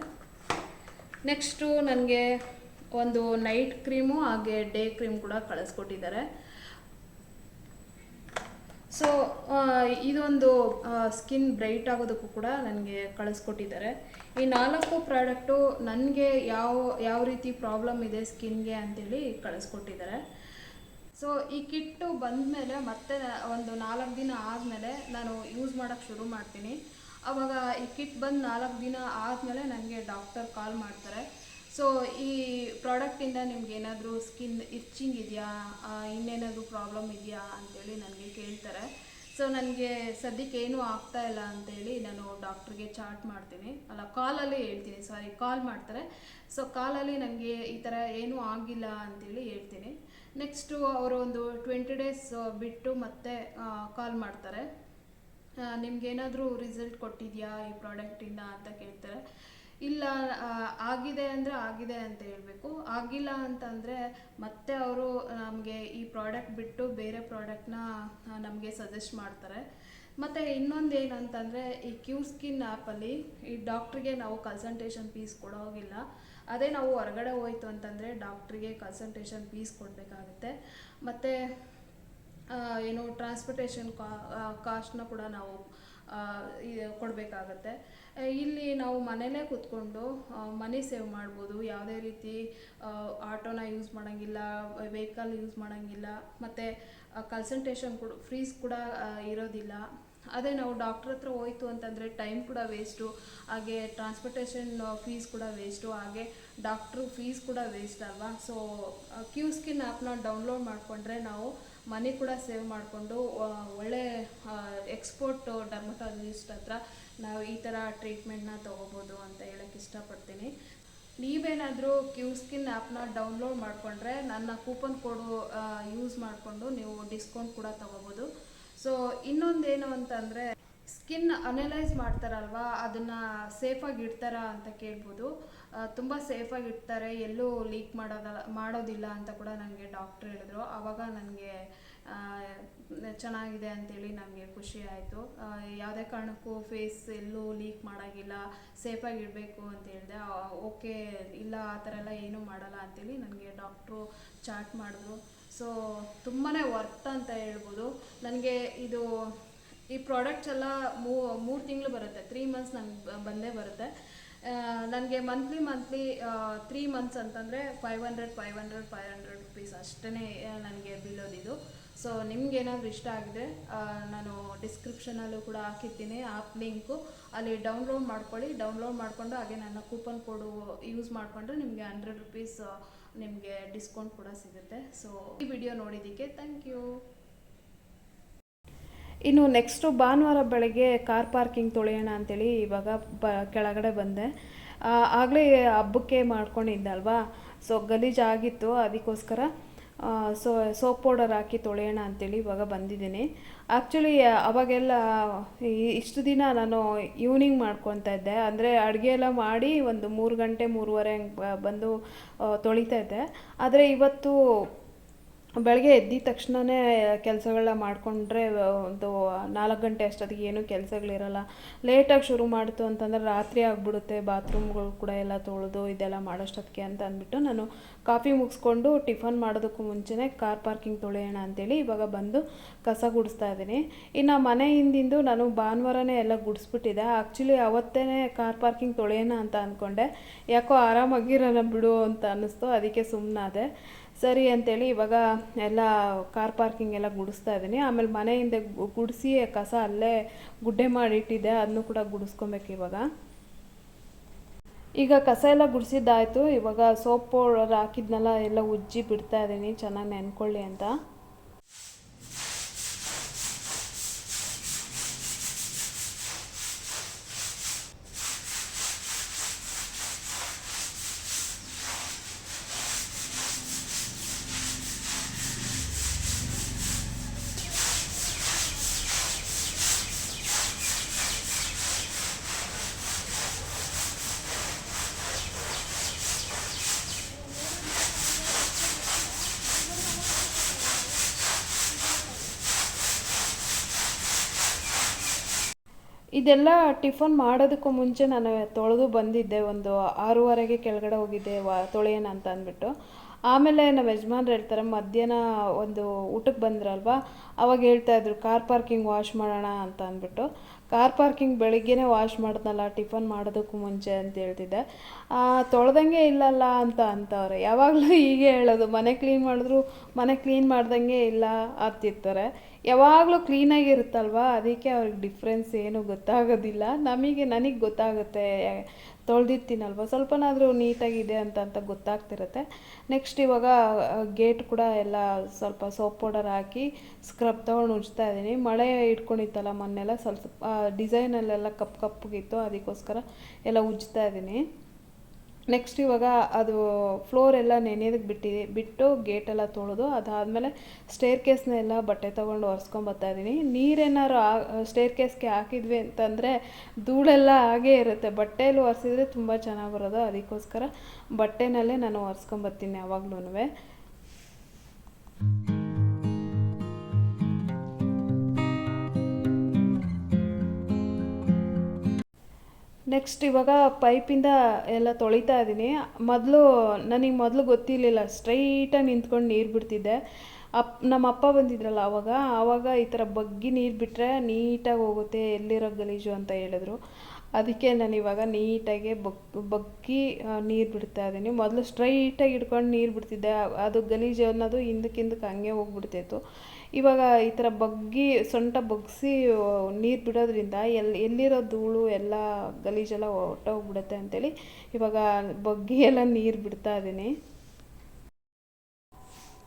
ನೆಕ್ಸ್ಟು ನನಗೆ ಒಂದು ನೈಟ್ ಕ್ರೀಮು ಹಾಗೆ ಡೇ ಕ್ರೀಮ್ ಕೂಡ ಕಳಿಸ್ಕೊಟ್ಟಿದ್ದಾರೆ. ಸೊ ಇದೊಂದು ಸ್ಕಿನ್ ಬ್ರೈಟ್ ಆಗೋದಕ್ಕೂ ಕೂಡ ನನಗೆ ಕಳಿಸ್ಕೊಟ್ಟಿದ್ದಾರೆ. ಈ ನಾಲ್ಕು ಪ್ರಾಡಕ್ಟು ನನಗೆ ಯಾವ ಯಾವ ರೀತಿ ಪ್ರಾಬ್ಲಮ್ ಇದೆ ಸ್ಕಿನ್ಗೆ ಅಂತೇಳಿ ಕಳಿಸ್ಕೊಟ್ಟಿದ್ದಾರೆ. ಸೊ ಈ ಕಿಟ್ಟು ಬಂದಮೇಲೆ ಮತ್ತೆ ಒಂದು ನಾಲ್ಕು ದಿನ ಆದಮೇಲೆ ನಾನು ಯೂಸ್ ಮಾಡೋಕ್ಕೆ ಶುರು ಮಾಡ್ತೀನಿ. ಆವಾಗ ಈ ಕಿಟ್ ಬಂದು ನಾಲ್ಕು ದಿನ ಆದಮೇಲೆ ನನಗೆ ಡಾಕ್ಟರ್ ಕಾಲ್ ಮಾಡ್ತಾರೆ. ಸೊ ಈ ಪ್ರಾಡಕ್ಟಿಂದ ನಿಮ್ಗೆ ಏನಾದರೂ ಸ್ಕಿನ್ ಇಚ್ಚಿಂಗ್ ಇದೆಯಾ? ಇನ್ನೇನಾದರೂ ಪ್ರಾಬ್ಲಮ್ ಇದೆಯಾ ಅಂತೇಳಿ ನನಗೆ ಕೇಳ್ತಾರೆ. ಸೊ ನನಗೆ ಸದ್ಯಕ್ಕೆ ಏನೂ ಆಗ್ತಾ ಇಲ್ಲ ಅಂತೇಳಿ ನಾನು ಡಾಕ್ಟ್ರಿಗೆ ಚಾಟ್ ಮಾಡ್ತೀನಿ. ಅಲ್ಲ ಕಾಲಲ್ಲಿ ಹೇಳ್ತೀನಿ. ಸಾರಿ ಕಾಲ್ ಮಾಡ್ತಾರೆ. ಸೊ ಕಾಲಲ್ಲಿ ನನಗೆ ಈ ಥರ ಏನೂ ಆಗಿಲ್ಲ ಅಂತೇಳಿ ಹೇಳ್ತೀನಿ. ನೆಕ್ಸ್ಟು ಅವರು ಒಂದು ಟ್ವೆಂಟಿ ಡೇಸ್ ಬಿಟ್ಟು ಮತ್ತೆ ಕಾಲ್ ಮಾಡ್ತಾರೆ. ನಿಮ್ಗೇನಾದರೂ ರಿಸಲ್ಟ್ ಕೊಟ್ಟಿದೆಯಾ ಈ ಪ್ರಾಡಕ್ಟಿಂದ ಅಂತ ಕೇಳ್ತಾರೆ. ಇಲ್ಲ ಆಗಿದೆ ಅಂದರೆ ಆಗಿದೆ ಅಂತ ಹೇಳಬೇಕು. ಆಗಿಲ್ಲ ಅಂತಂದರೆ ಮತ್ತೆ ಅವರು ನಮಗೆ ಈ ಪ್ರಾಡಕ್ಟ್ ಬಿಟ್ಟು ಬೇರೆ ಪ್ರಾಡಕ್ಟ್ನ ನಮಗೆ ಸಜೆಸ್ಟ್ ಮಾಡ್ತಾರೆ. ಮತ್ತು ಇನ್ನೊಂದು ಏನಂತಂದರೆ ಈ ಕ್ಯೂ ಸ್ಕಿನ್ ಆ್ಯಪಲ್ಲಿ ಈ ಡಾಕ್ಟ್ರಿಗೆ ನಾವು ಕನ್ಸಲ್ಟೇಷನ್ ಫೀಸ್ ಕೊಡೋಗಿಲ್ಲ. ಅದೇ ನಾವು ಹೊರಗಡೆ ಹೋಯ್ತು ಅಂತಂದರೆ ಡಾಕ್ಟ್ರಿಗೆ ಕನ್ಸಲ್ಟೇಷನ್ ಫೀಸ್ ಕೊಡಬೇಕಾಗುತ್ತೆ. ಮತ್ತು ಏನು ಟ್ರಾನ್ಸ್ಪೋರ್ಟೇಷನ್ ಕಾಸ್ಟ್ನ ಕೂಡ ನಾವು ಕೊಡಬೇಕಾಗತ್ತೆ. ಇಲ್ಲಿ ನಾವು ಮನೆಯಲ್ಲೇ ಕೂತ್ಕೊಂಡು ಮನಿ ಸೇವ್ ಮಾಡ್ಬೋದು. ಯಾವುದೇ ರೀತಿ ಆಟೋನ ಯೂಸ್ ಮಾಡೋಂಗಿಲ್ಲ, ವೆಹಿಕಲ್ ಯೂಸ್ ಮಾಡೋಂಗಿಲ್ಲ, ಮತ್ತು ಕನ್ಸಂಟ್ರೇಷನ್ ಕೂಡ ಫ್ರೀಸ್ ಕೂಡ ಇರೋದಿಲ್ಲ. ಅದೇ ನಾವು ಡಾಕ್ಟ್ರ್ ಹತ್ರ ಹೋಯ್ತು ಅಂತಂದರೆ ಟೈಮ್ ಕೂಡ ವೇಸ್ಟು ಹಾಗೆ ಟ್ರಾನ್ಸ್ಪೋರ್ಟೇಷನ್ ಫೀಸ್ ಕೂಡ ವೇಸ್ಟು ಹಾಗೆ ಡಾಕ್ಟ್ರು ಫೀಸ್ ಕೂಡ ವೇಸ್ಟ್ ಅಲ್ವಾ? ಸೊ ಕ್ಯೂ ಸ್ಕಿನ್ ಆ್ಯಪ್ನ ಡೌನ್ಲೋಡ್ ಮಾಡಿಕೊಂಡ್ರೆ ನಾವು ಮನಿ ಕೂಡ ಸೇವ್ ಮಾಡಿಕೊಂಡು ಒಳ್ಳೆ ಎಕ್ಸ್ಪೋರ್ಟ್ ಡರ್ಮಟಾಲಜಿಸ್ಟ್ ಹತ್ರ ನಾವು ಈ ಥರ ಟ್ರೀಟ್ಮೆಂಟ್ನ ತೊಗೋಬೋದು ಅಂತ ಹೇಳಕ್ಕೆ ಇಷ್ಟಪಡ್ತೀನಿ. ನೀವೇನಾದರೂ ಕ್ಯೂ ಸ್ಕಿನ್ ಆ್ಯಪ್ನ ಡೌನ್ಲೋಡ್ ಮಾಡಿಕೊಂಡ್ರೆ ನನ್ನ ಕೂಪನ್ ಕೋಡು ಯೂಸ್ ಮಾಡಿಕೊಂಡು ನೀವು ಡಿಸ್ಕೌಂಟ್ ಕೂಡ ತೊಗೋಬೋದು. ಸೊ ಇನ್ನೊಂದೇನು ಅಂತಂದರೆ ಸ್ಕಿನ್ ಅನಲೈಸ್ ಮಾಡ್ತಾರಲ್ವಾ, ಅದನ್ನು ಸೇಫಾಗಿ ಇಡ್ತಾರಾ ಅಂತ ಕೇಳ್ಬೋದು. ತುಂಬ ಸೇಫಾಗಿ ಇಡ್ತಾರೆ, ಎಲ್ಲೂ ಲೀಕ್ ಮಾಡೋದಲ್ಲ, ಮಾಡೋದಿಲ್ಲ ಅಂತ ಕೂಡ ನನಗೆ ಡಾಕ್ಟ್ರ್ ಹೇಳಿದ್ರು. ಆವಾಗ ನನಗೆ ಚೆನ್ನಾಗಿದೆ ಅಂತೇಳಿ ನನಗೆ ಖುಷಿ ಆಯಿತು. ಯಾವುದೇ ಕಾರಣಕ್ಕೂ ಫೇಸ್ ಎಲ್ಲೂ ಲೀಕ್ ಮಾಡೋಂಗಿಲ್ಲ, ಸೇಫಾಗಿ ಇಡಬೇಕು ಅಂತ ಹೇಳಿದೆ. ಓಕೆ, ಇಲ್ಲ, ಆ ಥರ ಎಲ್ಲ ಏನೂ ಮಾಡಲ್ಲ ಅಂತೇಳಿ ನನಗೆ ಡಾಕ್ಟ್ರು ಚಾಟ್ ಮಾಡಿದ್ರು. ಸೊ ತುಂಬಾ ವರ್ತ್ ಅಂತ ಹೇಳ್ಬೋದು. ನನಗೆ ಇದು ಈ ಪ್ರಾಡಕ್ಟ್ಸ್ ಎಲ್ಲ ಮೂರು ತಿಂಗಳು ಬರುತ್ತೆ ತ್ರೀ ಮಂತ್ಸ್ ನಂಗೆ ಬಂದೇ ಬರುತ್ತೆ. ನನಗೆ ಮಂತ್ಲಿ ಮಂತ್ಲಿ ತ್ರೀ ಮಂತ್ಸ್ ಅಂತಂದರೆ five hundred five hundred five hundred rupees ಅಷ್ಟೇ ನನಗೆ ಬೀಳೋದಿದು. ಸೊ ನಿಮ್ಗೆ ಏನಾದರೂ ಇಷ್ಟ ಆಗಿದೆ ನಾನು ಡಿಸ್ಕ್ರಿಪ್ಷನಲ್ಲೂ ಕೂಡ ಹಾಕಿರ್ತೀನಿ ಆ್ಯಪ್ ಲಿಂಕು ಅಲ್ಲಿ ಡೌನ್ಲೋಡ್ ಮಾಡ್ಕೊಳ್ಳಿ ಡೌನ್ಲೋಡ್ ಮಾಡಿಕೊಂಡು ಹಾಗೆ ನನ್ನ ಕೂಪನ್ ಕೋಡು ಯೂಸ್ ಮಾಡಿಕೊಂಡ್ರೆ ನಿಮಗೆ ಹಂಡ್ರೆಡ್ ರುಪೀಸ್ ನಿಮಗೆ ಡಿಸ್ಕೌಂಟ್ ಕೂಡ ಸಿಗುತ್ತೆ. ಸೊ ಈ ವಿಡಿಯೋ ನೋಡಿದ್ದಕ್ಕೆ ಥ್ಯಾಂಕ್ ಯು ಇನ್ನು ನೆಕ್ಸ್ಟು ಭಾನುವಾರ ಬೆಳಗ್ಗೆ ಕಾರ್ ಪಾರ್ಕಿಂಗ್ ತೊಳೆಯೋಣ ಅಂತೇಳಿ ಇವಾಗ ಬ, ಕೆಳಗಡೆ ಬಂದೆ. ಆಗಲೇ ಹಬ್ಬಕ್ಕೆ ಮಾಡ್ಕೊಂಡಿದ್ದಲ್ವಾ? ಸೊ ಗಲೀಜಾಗಿತ್ತು ಅದಕ್ಕೋಸ್ಕರ ಸೊ ಸೋಪ್ ಪೌಡರ್ ಹಾಕಿ ತೊಳೆಯೋಣ ಅಂತೇಳಿ ಇವಾಗ ಬಂದಿದ್ದೀನಿ. ಆ್ಯಕ್ಚುಲಿ ಅವಾಗೆಲ್ಲ ಇಷ್ಟು ದಿನ ನಾನು ಈವ್ನಿಂಗ್ ಮಾಡ್ಕೊತಾ ಇದ್ದೆ. ಅಂದರೆ ಅಡುಗೆ ಎಲ್ಲ ಮಾಡಿ ಒಂದು ಮೂರು ಗಂಟೆ ಮೂರುವರೆ ಹಂಗೆ ಬಂದು ತೊಳಿತಾ ಇದ್ದೆ. ಆದರೆ ಇವತ್ತು ಬೆಳಗ್ಗೆ ಎದ್ದಿದ ತಕ್ಷಣವೇ ಕೆಲಸಗಳನ್ನ ಮಾಡಿಕೊಂಡ್ರೆ, ಒಂದು ನಾಲ್ಕು ಗಂಟೆ ಅಷ್ಟೊತ್ತಿಗೆ ಏನೂ ಕೆಲಸಗಳಿರಲ್ಲ. ಲೇಟಾಗಿ ಶುರು ಮಾಡ್ತು ಅಂತಂದರೆ ರಾತ್ರಿ ಆಗಿಬಿಡುತ್ತೆ, ಬಾತ್ರೂಮ್ಗಳು ಕೂಡ ಎಲ್ಲ ತೊಳೆದು ಇದೆಲ್ಲ ಮಾಡೋಷ್ಟೊತ್ತಿಗೆ ಅಂತ ಅಂದ್ಬಿಟ್ಟು ನಾನು ಕಾಫಿ ಮುಗಿಸ್ಕೊಂಡು ಟಿಫನ್ ಮಾಡೋದಕ್ಕೂ ಮುಂಚೆನೇ ಕಾರ್ ಪಾರ್ಕಿಂಗ್ ತೊಳೆಯೋಣ ಅಂತೇಳಿ ಇವಾಗ ಬಂದು ಕಸ ಗುಡಿಸ್ತಾ ಇದ್ದೀನಿ. ಇನ್ನು ಮನೆ ಹಿಂದಿಂದು ನಾನು ಭಾನುವಾರನೇ ಎಲ್ಲ ಗುಡಿಸ್ಬಿಟ್ಟಿದ್ದೆ ಆ್ಯಕ್ಚುಲಿ ಅವತ್ತೇ ಕಾರ್ ಪಾರ್ಕಿಂಗ್ ತೊಳೆಯೋಣ ಅಂತ ಅಂದ್ಕೊಂಡೆ. ಯಾಕೋ ಆರಾಮಾಗಿರೋಣ ಬಿಡು ಅಂತ ಅನ್ನಿಸ್ತು, ಅದಕ್ಕೆ ಸುಮ್ಮನಾದೆ ಸರಿ ಅಂತೇಳಿ ಇವಾಗ ಎಲ್ಲ ಕಾರ್ ಪಾರ್ಕಿಂಗ್ ಎಲ್ಲ ಗುಡಿಸ್ತಾ ಇದ್ದೀನಿ. ಆಮೇಲೆ ಮನೆಯಿಂದ ಹಿಂದೆ ಗುಡಿಸಿ ಕಸ ಅಲ್ಲೇ ಗುಡ್ಡೆ ಮಾಡಿಟ್ಟಿದ್ದೆ. ಅದನ್ನು ಕೂಡ ಗುಡಿಸ್ಕೊಬೇಕು ಇವಾಗ. ಈಗ ಕಸ ಎಲ್ಲ ಗುಡಿಸಿದ್ದಾಯಿತು. ಇವಾಗ ಸೋಪ್ ಪೌಡರ್ ಹಾಕಿದ್ನೆಲ್ಲ, ಎಲ್ಲ ಉಜ್ಜಿ ಬಿಡ್ತಾ ಇದ್ದೀನಿ. ಚೆನ್ನಾಗಿ ನೆನ್ಕೊಳ್ಳಿ ಅಂತ. ಇದೆಲ್ಲ ಟಿಫನ್ ಮಾಡೋದಕ್ಕೂ ಮುಂಚೆ ನಾನು ತೊಳೆದು ಬಂದಿದ್ದೆ. ಒಂದು ಆರೂವರೆಗೆ ಕೆಳಗಡೆ ಹೋಗಿದ್ದೆ ವಾ, ತೊಳೆಯೋಣ ಅಂತ ಅಂದ್ಬಿಟ್ಟು. ಆಮೇಲೆ ನಮ್ಮ ಯಜಮಾನ್ರು ಹೇಳ್ತಾರೆ, ಮಧ್ಯಾಹ್ನ ಒಂದು ಊಟಕ್ಕೆ ಬಂದ್ರಲ್ವಾ? ಅವಾಗ ಹೇಳ್ತಾ ಇದ್ರು ಕಾರ್ ಪಾರ್ಕಿಂಗ್ ವಾಶ್ ಮಾಡೋಣ ಅಂತ ಅಂದ್ಬಿಟ್ಟು. ಕಾರ್ ಪಾರ್ಕಿಂಗ್ ಬೆಳಿಗ್ಗೆನೇ ವಾಶ್ ಮಾಡಿದ್ನಲ್ಲ, ಟಿಫನ್ ಮಾಡೋದಕ್ಕೂ ಮುಂಚೆ ಅಂತ ಹೇಳ್ತಿದ್ದೆ. ತೊಳೆದಂಗೆ ತೊಳ್ದಂಗೆ ಇಲ್ಲಲ್ಲ ಅಂತ ಅಂತವ್ರೆ. ಯಾವಾಗಲೂ ಹೀಗೆ ಹೇಳೋದು, ಮನೆ ಕ್ಲೀನ್ ಮಾಡಿದ್ರು ಮನೆ ಕ್ಲೀನ್ ಮಾಡ್ದಂಗೆ ಇಲ್ಲ ಅಂತಿರ್ತಾರೆ. ಯಾವಾಗಲೂ ಕ್ಲೀನಾಗಿರುತ್ತಲ್ವಾ ಅದಕ್ಕೆ ಅವ್ರಿಗೆ ಡಿಫ್ರೆನ್ಸ್ ಏನು ಗೊತ್ತಾಗೋದಿಲ್ಲ. ನಮಗೆ, ನನಗೆ ಗೊತ್ತಾಗುತ್ತೆ. ತೊಳೆದಿರ್ತೀನಲ್ವ? ಸ್ವಲ್ಪನಾದರೂ ನೀಟಾಗಿದೆ ಅಂತ ಅಂತ ಗೊತ್ತಾಗ್ತಿರುತ್ತೆ. ನೆಕ್ಸ್ಟ್ ಇವಾಗ ಗೇಟ್ ಕೂಡ ಎಲ್ಲ ಸ್ವಲ್ಪ ಸೋಪ್ ಪೌಡರ್ ಹಾಕಿ ಸ್ಕ್ರಬ್ ತೊಗೊಂಡು ಉಜ್ತಾ ಇದ್ದೀನಿ. ಮಳೆ ಇಟ್ಕೊಂಡಿತ್ತಲ್ಲ ಮೊನ್ನೆಲ್ಲ ಸ್ವಲ್ಪ ಡಿಸೈನಲ್ಲೆಲ್ಲ ಕಪ್ಪು ಕಪ್ಪಗಿತ್ತು ಅದಕ್ಕೋಸ್ಕರ ಎಲ್ಲ ಉಜ್ತಾ ಇದ್ದೀನಿ. ನೆಕ್ಸ್ಟ್ ಇವಾಗ ಅದು ಫ್ಲೋರ್ ಎಲ್ಲ ನೆನೆಯೋದಕ್ಕೆ ಬಿಟ್ಟಿದೆ. ಬಿಟ್ಟು ಗೇಟೆಲ್ಲ ತೊಳೆದು ಅದಾದಮೇಲೆ ಸ್ಟೇರ್ ಕೇಸ್ನೆಲ್ಲ ಬಟ್ಟೆ ತೊಗೊಂಡು ಒರೆಸ್ಕೊಂಬತ್ತಾ ಇದ್ದೀನಿ. ನೀರೇನಾದ್ರು ಸ್ಟೇರ್ ಕೇಸ್ಗೆ ಹಾಕಿದ್ವಿ ಅಂತಂದರೆ ಧೂಳೆಲ್ಲ ಹಾಗೇ ಇರುತ್ತೆ. ಬಟ್ಟೆಯಲ್ಲಿ ಒರೆಸಿದ್ರೆ ತುಂಬ ಚೆನ್ನಾಗಿ ಬರೋದು. ಅದಕ್ಕೋಸ್ಕರ ಬಟ್ಟೆನಲ್ಲೇ ನಾನು ಒರೆಸ್ಕೊಂಬರ್ತೀನಿ ಯಾವಾಗ್ಲೂ ನೆಕ್ಸ್ಟ್ ಇವಾಗ ಪೈಪಿಂದ ಎಲ್ಲ ತೊಳಿತಾ ಇದ್ದೀನಿ. ಮೊದಲು ನನಗೆ ಮೊದಲು ಗೊತ್ತಿರಲಿಲ್ಲ. ಸ್ಟ್ರೈಟಾಗಿ ನಿಂತ್ಕೊಂಡು ನೀರು ಬಿಡ್ತಿದ್ದೆ. ಅಪ್ ನಮ್ಮ ಅಪ್ಪ ಬಂದಿದ್ರಲ್ಲ ಆವಾಗ ಆವಾಗ ಈ ಥರ ಬಗ್ಗಿ ನೀರು ಬಿಟ್ಟರೆ ನೀಟಾಗಿ ಹೋಗುತ್ತೆ ಎಲ್ಲಿರೋ ಗಲೀಜು ಅಂತ ಹೇಳಿದ್ರು. ಅದಕ್ಕೆ ನಾನು ಇವಾಗ ನೀಟಾಗಿ ಬಗ್ ಬಗ್ಗಿ ನೀರು ಬಿಡ್ತಾ ಇದ್ದೀನಿ. ಮೊದಲು ಸ್ಟ್ರೈಟಾಗಿ ಹಿಡ್ಕೊಂಡು ನೀರು ಬಿಡ್ತಿದ್ದೆ. ಅದು ಗಲೀಜು ಅನ್ನೋದು ಹಿಂದಕ್ಕೆ ಹಿಂದಕ್ಕೆ ಹಂಗೆ ಹೋಗ್ಬಿಡ್ತಿತ್ತು. ಇವಾಗ ಈ ಥರ ಬಗ್ಗಿ, ಸೊಂಟ ಬಗ್ಸಿ ನೀರು ಬಿಡೋದ್ರಿಂದ ಎಲ್ಲಿ ಎಲ್ಲಿರೋ ಧೂಳು ಎಲ್ಲ ಗಲೀಜೆಲ್ಲ ಹೊಟ್ಟೋಗ್ಬಿಡುತ್ತೆ ಅಂತೇಳಿ ಇವಾಗ ಬಗ್ಗಿ ಎಲ್ಲ ನೀರು ಬಿಡ್ತಾ ಇದ್ದೀನಿ.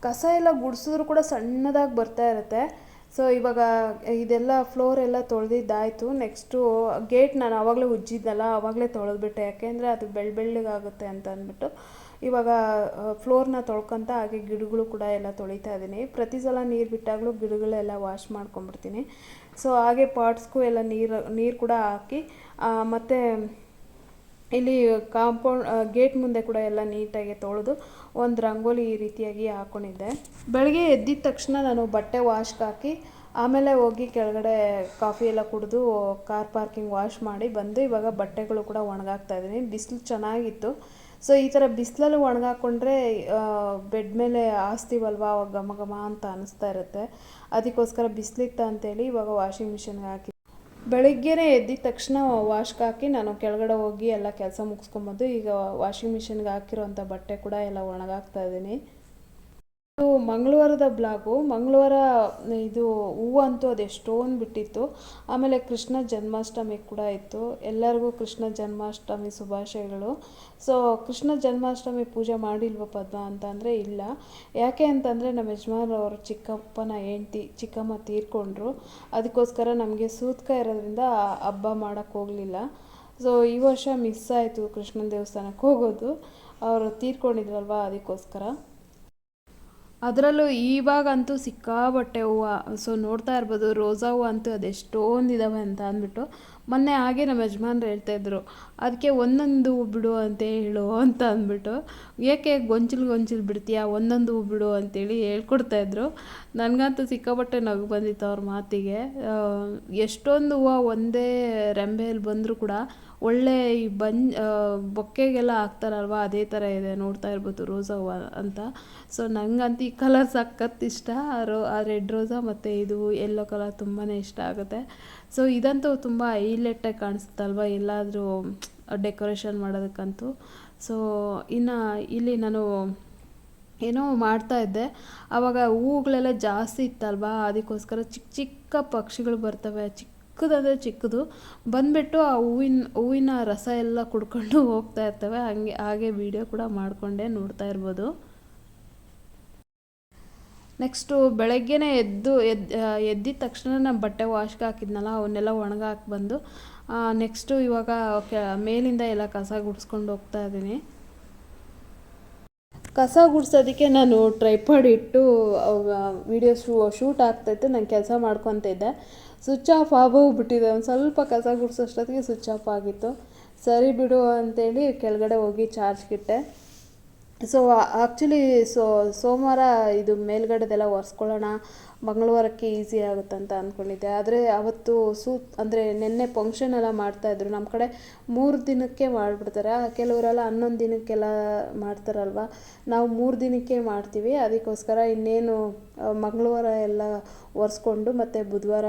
ಕಸ ಎಲ್ಲ ಗುಡಿಸಿದ್ರು ಕೂಡ ಸಣ್ಣದಾಗಿ ಬರ್ತಾ ಇರುತ್ತೆ. ಸೊ ಇವಾಗ ಇದೆಲ್ಲ ಫ್ಲೋರ್ ಎಲ್ಲ ತೊಳೆದಿದ್ದಾಯಿತು. ನೆಕ್ಸ್ಟು ಗೇಟ್ ನಾನು ಆವಾಗಲೇ ಉಜ್ಜಿದ್ದಲ್ಲ ಆವಾಗಲೇ ತೊಳೆದ್ಬಿಟ್ಟೆ. ಯಾಕೆಂದರೆ ಅದು ಬೆಳ್ಳ ಬೆಳ್ಳಗಾಗುತ್ತೆ ಅಂತ ಅಂದ್ಬಿಟ್ಟು. ಇವಾಗ ಫ್ಲೋರ್ನ ತೊಳ್ಕೊತ ಹಾಗೆ ಗಿಡಗಳು ಕೂಡ ಎಲ್ಲ ತೊಳಿತಾ ಇದ್ದೀನಿ. ಪ್ರತಿ ಸಲ ನೀರು ಬಿಟ್ಟಾಗಲೂ ಗಿಡಗಳೆಲ್ಲ ವಾಶ್ ಮಾಡ್ಕೊಂಡ್ಬಿಡ್ತೀನಿ. ಸೊ ಹಾಗೆ ಪಾಟ್ಸ್ಗೂ ಎಲ್ಲ ನೀರು ನೀರು ಕೂಡ ಹಾಕಿ ಮತ್ತು ಇಲ್ಲಿ ಕಾಂಪೌಂಡ್ ಗೇಟ್ ಮುಂದೆ ಕೂಡ ಎಲ್ಲ ನೀಟಾಗಿ ತೊಳೆದು ಒಂದು ರಂಗೋಲಿ ಈ ರೀತಿಯಾಗಿ ಹಾಕೊಂಡಿದ್ದೆ. ಬೆಳಗ್ಗೆ ಎದ್ದಿದ ತಕ್ಷಣ ನಾನು ಬಟ್ಟೆ ವಾಶ್ಗೆ ಹಾಕಿ ಆಮೇಲೆ ಹೋಗಿ ಕೆಳಗಡೆ ಕಾಫಿ ಎಲ್ಲ ಕುಡಿದು ಕಾರ್ ಪಾರ್ಕಿಂಗ್ ವಾಶ್ ಮಾಡಿ ಬಂದು ಇವಾಗ ಬಟ್ಟೆಗಳು ಕೂಡ ಒಣಗಾಕ್ತಾ ಇದ್ದೀನಿ. ಬಿಸಿಲು ಚೆನ್ನಾಗಿತ್ತು. ಸೊ ಈ ಥರ ಬಿಸಿಲಲ್ಲಿ ಒಣಗಾಕೊಂಡ್ರೆ ಬೆಡ್ ಮೇಲೆ ಆಸ್ತಿವಲ್ವಾ ಅವಾಗ ಘಮ ಘಮ ಅಂತ ಅನಿಸ್ತಾ ಇರುತ್ತೆ. ಅದಕ್ಕೋಸ್ಕರ ಬಿಸಿಲಿತ್ತ ಅಂತೇಳಿ ಇವಾಗ ವಾಷಿಂಗ್ ಮಿಷಿನ್ಗೆ ಹಾಕಿ ಬೆಳಿಗ್ಗೆನೇ ಎದ್ದಿದ ತಕ್ಷಣ ವಾಶ್ಗೆ ಹಾಕಿ ನಾನು ಕೆಳಗಡೆ ಹೋಗಿ ಎಲ್ಲ ಕೆಲಸ ಮುಗಿಸ್ಕೊಂಬಂದು ಈಗ ವಾಷಿಂಗ್ ಮಿಷಿನ್ಗೆ ಹಾಕಿರೋಂಥ ಬಟ್ಟೆ ಕೂಡ ಎಲ್ಲ ಒಣಗಾಕ್ತಾ ಇದ್ದೀನಿ. ಇದು ಮಂಗಳವಾರದ ಬ್ಲಾಗು. ಮಂಗಳವಾರ, ಇದು ಹೂವು ಅಂತೂ ಅದು ಬಿಟ್ಟಿತ್ತು ಆಮೇಲೆ ಕೃಷ್ಣ ಜನ್ಮಾಷ್ಟಮಿ ಕೂಡ ಇತ್ತು. ಎಲ್ಲರಿಗೂ ಕೃಷ್ಣ ಜನ್ಮಾಷ್ಟಮಿ ಶುಭಾಶಯಗಳು. ಸೊ ಕೃಷ್ಣ ಜನ್ಮಾಷ್ಟಮಿ ಪೂಜೆ ಮಾಡಿಲ್ವ ಪದ್ಮ ಅಂತಂದರೆ ಇಲ್ಲ. ಯಾಕೆ ಅಂತಂದರೆ ನಮ್ಮ ಯಜಮಾನ್ರವರು ಚಿಕ್ಕಪ್ಪನ ಹೆಂಡ್ತಿ, ಚಿಕ್ಕಮ್ಮ ತೀರ್ಕೊಂಡ್ರು. ಅದಕ್ಕೋಸ್ಕರ ನಮಗೆ ಸೂತ್ಕ ಇರೋದ್ರಿಂದ ಹಬ್ಬ ಮಾಡೋಕ್ಕೆ ಹೋಗಲಿಲ್ಲ. ಸೊ ಈ ವರ್ಷ ಮಿಸ್ ಆಯಿತು ಕೃಷ್ಣನ ದೇವಸ್ಥಾನಕ್ಕೆ ಹೋಗೋದು. ಅವರು ತೀರ್ಕೊಂಡಿದ್ರಲ್ವ ಅದಕ್ಕೋಸ್ಕರ. ಅದರಲ್ಲೂ ಇವಾಗಂತೂ ಸಿಕ್ಕಾಬಟ್ಟೆ ಹೂವು. ಸೊ ನೋಡ್ತಾ ಇರ್ಬೋದು ರೋಸಾ ಹೂವು ಅಂತೂ ಅದೆಷ್ಟೊಂದು ಇದ್ದಾವೆ ಅಂತ ಅಂದ್ಬಿಟ್ಟು ಮೊನ್ನೆ ಹಾಗೆ ನಮ್ಮ ಯಜಮಾನ್ರು ಹೇಳ್ತಾಯಿದ್ರು ಅದಕ್ಕೆ ಒಂದೊಂದು ಹೂ ಬಿಡು ಅಂತ ಹೇಳು ಅಂತ ಅಂದ್ಬಿಟ್ಟು, ಏಕೆ ಗೊಂಚಲು ಗೊಂಚಲು ಬಿಡ್ತೀಯಾ? ಒಂದೊಂದು ಹೂ ಬಿಡು ಅಂತೇಳಿ ಹೇಳ್ಕೊಡ್ತಾಯಿದ್ರು ನನಗಂತೂ ಸಿಕ್ಕಾಪಟ್ಟೆ ನಗು ಬಂದಿತ್ತು ಅವ್ರ ಮಾತಿಗೆ. ಎಷ್ಟೊಂದು ಹೂವು ಒಂದೇ ರೆಂಬೆಯಲ್ಲಿ ಬಂದರೂ ಕೂಡ ಒಳ್ಳೆ ಈ ಬನ್ ಬೊಕ್ಕೆಗೆಲ್ಲ ಹಾಕ್ತಾರಲ್ವ? ಅದೇ ಥರ ಇದೆ, ನೋಡ್ತಾ ಇರ್ಬೋದು ರೋಸಾ ಹೂವು ಅಂತ. ಸೊ ನನಗಂತೂ ಈ ಕಲರ್ ಸಖತ್ ಇಷ್ಟ. ರೋ, ಆ ರೆಡ್ ರೋಸಾ ಮತ್ತು ಇದು ಎಲ್ಲೋ ಕಲರ್ ತುಂಬಾ ಇಷ್ಟ ಆಗುತ್ತೆ. ಸೊ ಇದಂತೂ ತುಂಬ ಹೈಲೆಟ್ಟಾಗಿ ಕಾಣಿಸುತ್ತಲ್ವ? ಎಲ್ಲಾದರೂ ಡೆಕೋರೇಷನ್ ಮಾಡೋದಕ್ಕಂತೂ. ಸೊ ಇನ್ನು ಇಲ್ಲಿ ನಾನು ಏನೋ ಮಾಡ್ತಾ ಇದ್ದೆ. ಆವಾಗ ಹೂಗಳೆಲ್ಲ ಜಾಸ್ತಿ ಇತ್ತಲ್ವಾ? ಅದಕ್ಕೋಸ್ಕರ ಚಿಕ್ಕ ಚಿಕ್ಕ ಪಕ್ಷಿಗಳು ಬರ್ತವೆ. ಚಿಕ್ಕದಂದರೆ ಚಿಕ್ಕದು. ಬಂದುಬಿಟ್ಟು ಆ ಹೂವಿನ ಹೂವಿನ ರಸ ಎಲ್ಲ ಕುಡ್ಕೊಂಡು ಹೋಗ್ತಾ ಇರ್ತವೆ. ಹಾಗೆ ಹಾಗೆ ವೀಡಿಯೋ ಕೂಡ ಮಾಡಿಕೊಂಡೆ ನೋಡ್ತಾ ಇರ್ಬೋದು. ನೆಕ್ಸ್ಟು ಬೆಳಗ್ಗೆನೇ ಎದ್ದು ಎದ್ದು ತಕ್ಷಣ ನಾನು ಬಟ್ಟೆ ವಾಶ್ಗೆ ಹಾಕಿದ್ನಲ್ಲ, ಅವನ್ನೆಲ್ಲ ಒಣಗಾಕಿ ಬಂದು ನೆಕ್ಸ್ಟು ಇವಾಗ ಮೇಲಿಂದ ಎಲ್ಲ ಕಸ ಗುಡಿಸ್ಕೊಂಡು ಹೋಗ್ತಾ ಇದ್ದೀನಿ. ಕಸ ಗುಡಿಸೋದಕ್ಕೆ ನಾನು ಟ್ರೈಪಾಡ್ ಇಟ್ಟು ವಿಡಿಯೋ ಶೂ ಶೂಟ್ ಆಗ್ತಾಯಿತ್ತು ನಾನು ಕೆಲಸ ಮಾಡ್ಕೊತ ಇದ್ದೆ. ಸ್ವಿಚ್ ಆಫ್ ಆಗೋಗ್ಬಿಟ್ಟಿದೆ ಒಂದು ಸ್ವಲ್ಪ ಕಸ ಗುಡಿಸೋಷ್ಟೊತ್ತಿಗೆ ಸ್ವಿಚ್ ಆಫ್ ಆಗಿತ್ತು. ಸರಿ ಬಿಡು ಅಂತೇಳಿ ಕೆಳಗಡೆ ಹೋಗಿ ಚಾರ್ಜ್ಗಿಟ್ಟೆ ಸೊ ಆ್ಯಕ್ಚುಲಿ ಸೊ ಸೋಮವಾರ ಇದು ಮೇಲ್ಗಡೆದೆಲ್ಲ ಒರೆಸ್ಕೊಳ್ಳೋಣ. ಮಂಗಳವಾರಕ್ಕೆ ಈಸಿ ಅಂತ ಅಂದ್ಕೊಂಡಿದ್ದೆ ಆದರೆ ಅವತ್ತು ಸೂತ್ ಅಂದರೆ ನಿನ್ನೆ ಫಂಕ್ಷನ್ ಎಲ್ಲ ಮಾಡ್ತಾಯಿದ್ರು ನಮ್ಮ ಕಡೆ ಮೂರು ದಿನಕ್ಕೆ ಮಾಡಿಬಿಡ್ತಾರೆ. ಕೆಲವರೆಲ್ಲ ಹನ್ನೊಂದು ದಿನಕ್ಕೆಲ್ಲ ಮಾಡ್ತಾರಲ್ವ? ನಾವು ಮೂರು ದಿನಕ್ಕೆ ಮಾಡ್ತೀವಿ. ಅದಕ್ಕೋಸ್ಕರ ಇನ್ನೇನು ಮಂಗಳವಾರ ಎಲ್ಲ ಒರೆಸ್ಕೊಂಡು ಮತ್ತು ಬುಧವಾರ,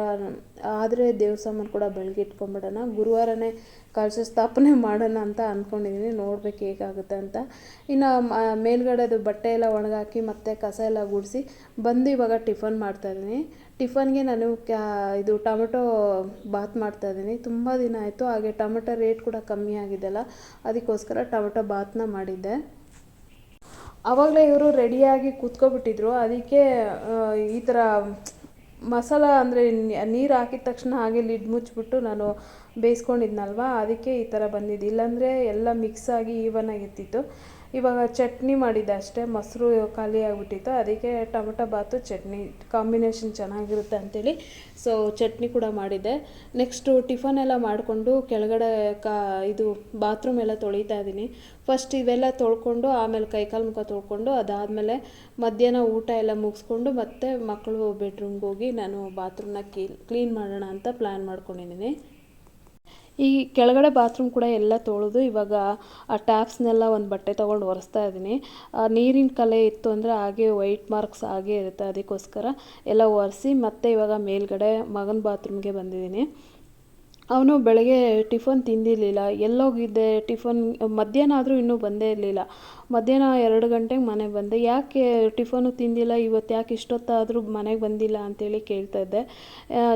ಆದರೆ ದೇವ್ರ ಕೂಡ ಬೆಳಗ್ಗೆ ಇಟ್ಕೊಂಬಿಡೋಣ, ಗುರುವಾರನೇ ಕಳಶ ಸ್ಥಾಪನೆ ಮಾಡೋಣ ಅಂತ ಅಂದ್ಕೊಂಡಿದ್ದೀನಿ ನೋಡ್ಬೇಕು ಹೇಗಾಗುತ್ತೆ ಅಂತ. ಇನ್ನು ಮೇಲ್ಗಡೆದು ಬಟ್ಟೆ ಎಲ್ಲ ಒಣಗಾಕಿ ಮತ್ತು ಕಸ ಎಲ್ಲ ಗುಡಿಸಿ ಬಂದು ಇವಾಗ ಟಿಫನ್ ಮಾಡ್ತಾಯಿದ್ದೀನಿ ಟಿಫನ್ಗೆ ನಾನು ಕ್ಯಾ, ಇದು ಟೊಮೆಟೊ ಬಾತ್ ಮಾಡ್ತಾಯಿದ್ದೀನಿ ತುಂಬ ದಿನ ಆಯಿತು, ಹಾಗೆ ಟೊಮೆಟೊ ರೇಟ್ ಕೂಡ ಕಮ್ಮಿ ಆಗಿದೆಯಲ್ಲ ಅದಕ್ಕೋಸ್ಕರ ಟೊಮೆಟೊ ಬಾತನ್ನ ಮಾಡಿದ್ದೆ. ಆವಾಗಲೇ ಇವರು ರೆಡಿಯಾಗಿ ಕೂತ್ಕೊಬಿಟ್ಟಿದ್ರು. ಅದಕ್ಕೆ ಈ ಥರ ಮಸಾಲ ಅಂದರೆ ನೀರು ಹಾಕಿದ ತಕ್ಷಣ ಹಾಗೆ ಲಿಡ್ ಮುಚ್ಚಿಬಿಟ್ಟು ನಾನು ಬೇಯಿಸ್ಕೊಂಡಿದ್ನಲ್ವ, ಅದಕ್ಕೆ ಈ ಥರ ಬಂದಿದ್ದು. ಇಲ್ಲಾಂದರೆ ಎಲ್ಲ ಮಿಕ್ಸಾಗಿ ಈವನ್ ಆಗಿರ್ತಿತ್ತು. ಇವಾಗ ಚಟ್ನಿ ಮಾಡಿದ್ದೆ ಅಷ್ಟೇ. ಮೊಸರು ಖಾಲಿ ಆಗಿಬಿಟ್ಟಿತ್ತು. ಅದಕ್ಕೆ ಟೊಮೆಟೊ, ಬಾತು, ಚಟ್ನಿ ಕಾಂಬಿನೇಷನ್ ಚೆನ್ನಾಗಿರುತ್ತೆ ಅಂಥೇಳಿ ಸೊ ಚಟ್ನಿ ಕೂಡ ಮಾಡಿದ್ದೆ. ನೆಕ್ಸ್ಟು ಟಿಫನ್ ಎಲ್ಲ ಮಾಡಿಕೊಂಡು ಕೆಳಗಡೆ ಕಾ ಇದು ಬಾತ್ರೂಮ್ ಎಲ್ಲ ತೊಳಿತಾ ಇದ್ದೀನಿ. ಫಸ್ಟ್ ಇವೆಲ್ಲ ತೊಳ್ಕೊಂಡು ಆಮೇಲೆ ಕೈಕಾಲು ಮುಖ ತೊಳ್ಕೊಂಡು ಅದಾದಮೇಲೆ ಮಧ್ಯಾಹ್ನ ಊಟ ಎಲ್ಲ ಮುಗಿಸ್ಕೊಂಡು ಮತ್ತೆ ಮಕ್ಕಳು ಬೆಡ್ರೂಮ್ಗೆ ಹೋಗಿ ನಾನು ಬಾತ್ರೂಮ್ನ ಕ್ಲೀನ್ ಮಾಡೋಣ ಅಂತ ಪ್ಲ್ಯಾನ್ ಮಾಡ್ಕೊಂಡಿದ್ದೀನಿ. ಈ ಕೆಳಗಡೆ ಬಾತ್ರೂಮ್ ಕೂಡ ಎಲ್ಲ ತೊಳೆದು ಇವಾಗ, ಆ ಟ್ಯಾಪ್ಸ್ನೆಲ್ಲ ಒಂದು ಬಟ್ಟೆ ತೊಗೊಂಡು ಒರೆಸ್ತಾ ಇದ್ದೀನಿ. ನೀರಿನ ಕಲೆ ಇತ್ತು ಅಂದರೆ ಹಾಗೆ ವೈಟ್ ಮಾರ್ಕ್ಸ್ ಹಾಗೆ ಇರುತ್ತೆ ಅದಕ್ಕೋಸ್ಕರ ಎಲ್ಲ ಒರೆಸಿ ಮತ್ತೆ ಇವಾಗ ಮೇಲ್ಗಡೆ ಮಗನ ಬಾತ್ರೂಮ್ಗೆ ಬಂದಿದ್ದೀನಿ. ಅವನು ಬೆಳಗ್ಗೆ ಟಿಫನ್ ತಿಂದಿರಲಿಲ್ಲ, ಎಲ್ಲೋಗಿದ್ದೆ ಟಿಫನ್ ಮಧ್ಯಾಹ್ನ ಆದರೂ ಇನ್ನೂ ಬಂದೇ ಇರಲಿಲ್ಲ. ಮಧ್ಯಾಹ್ನ ಎರಡು ಗಂಟೆಗೆ ಮನೆಗೆ ಬಂದೆ. ಯಾಕೆ ಟಿಫನು ತಿಂದಿಲ್ಲ? ಇವತ್ತು ಯಾಕೆ ಇಷ್ಟೊತ್ತಾದರೂ ಮನೆಗೆ ಬಂದಿಲ್ಲ ಅಂತೇಳಿ ಕೇಳ್ತಾ ಇದ್ದೆ.